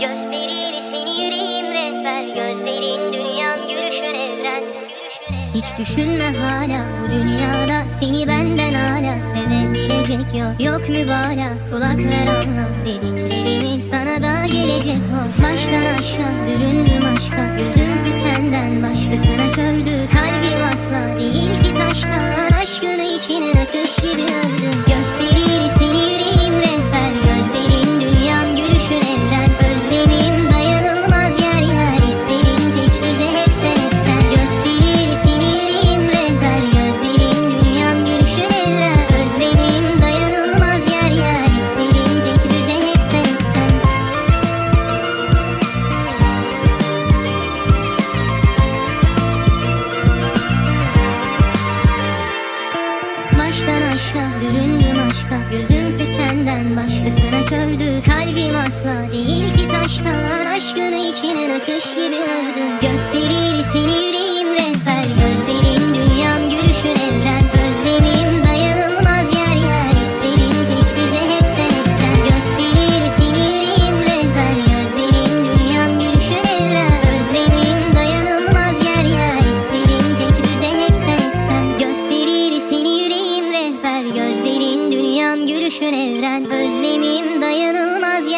Gösterir seni yüreğim rehber. Gözlerin dünyam gülüşün evren. Hiç düşünme hala bu dünyada. Seni benden hala sevebilecek yok. Yok mübalağa kulak ver anla. Dediklerimi sana da gelecek hoş Baştan aşağı büründüm aşka. Gözümse senden başkasına kördü Kalbim asla. Değil ki taştan Aşkını içine akış gibi öldüm Aşağı büründüm aşka. Gözümse senden başkasına kördü. Kalbim asla değil ki taştan. Aşkını içine nakış gibi ördüm. Gösterir gülüşün evren Özlemim dayanılmaz